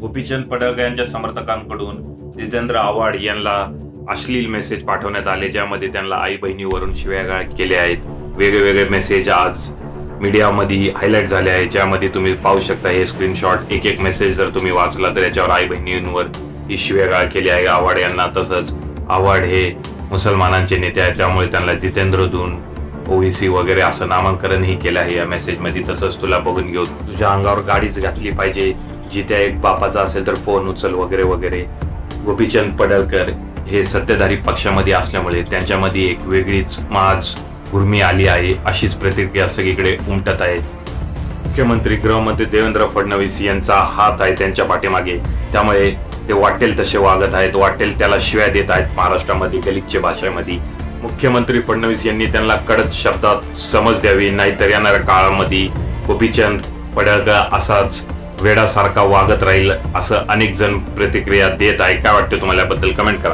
गोपीचंद पडळकर यांच्या समर्थकांकडून जितेंद्र आव्हाड यांना अश्लील मेसेज पाठवण्यात आले ज्यामध्ये त्यांना आई बहिणीवरून शिव्यागाळ केले आहेत. वेगवेगळे मेसेज आज मीडियामध्ये हायलाईट झाले आहेत ज्यामध्ये तुम्ही पाहू शकता हे स्क्रीनशॉट एक एक मेसेज जर तुम्ही वाचला तर याच्यावर आई बहिणींवर ही शिव्यागाळ केली आहे. आव्हाड यांना तसंच आव्हाड हे मुसलमानांचे नेते आहेत त्यामुळे त्यांना जितेंद्र दून ओईसी वगैरे असं नामांकनही केलं आहे या मेसेजमध्ये तसंच तुला बघून घेऊ. तुझ्या अंगावर गाडीच घातली पाहिजे. जिथे एक बापाचा असेल तर फोन उचल वगैरे वगैरे. गोपीचंद पडळकर हे सत्ताधारी पक्षामध्ये असल्यामुळे त्यांच्यामध्ये एक वेगळीच माज उर्मी आली आहे अशीच प्रतिक्रिया सगळीकडे उमटत आहे. मुख्यमंत्री गृहमंत्री देवेंद्र फडणवीस यांचा हात आहे त्यांच्या पाठीमागे. त्यामुळे ते वाटेल तसे वागत आहेत वाटेल त्याला शिव्या देत आहेत महाराष्ट्रामध्ये गलिच्छ भाषेमध्ये. मुख्यमंत्री फडणवीस यांनी त्यांना कडक शब्दात समज द्यावी नाहीतर येणाऱ्या काळामध्ये गोपीचंद पडळकर असाच वेडासारखा वागत राहील असं अनेक जण प्रतिक्रिया देत आहे. काय वाटतं तुम्हाला याबद्दल? कमेंट करा.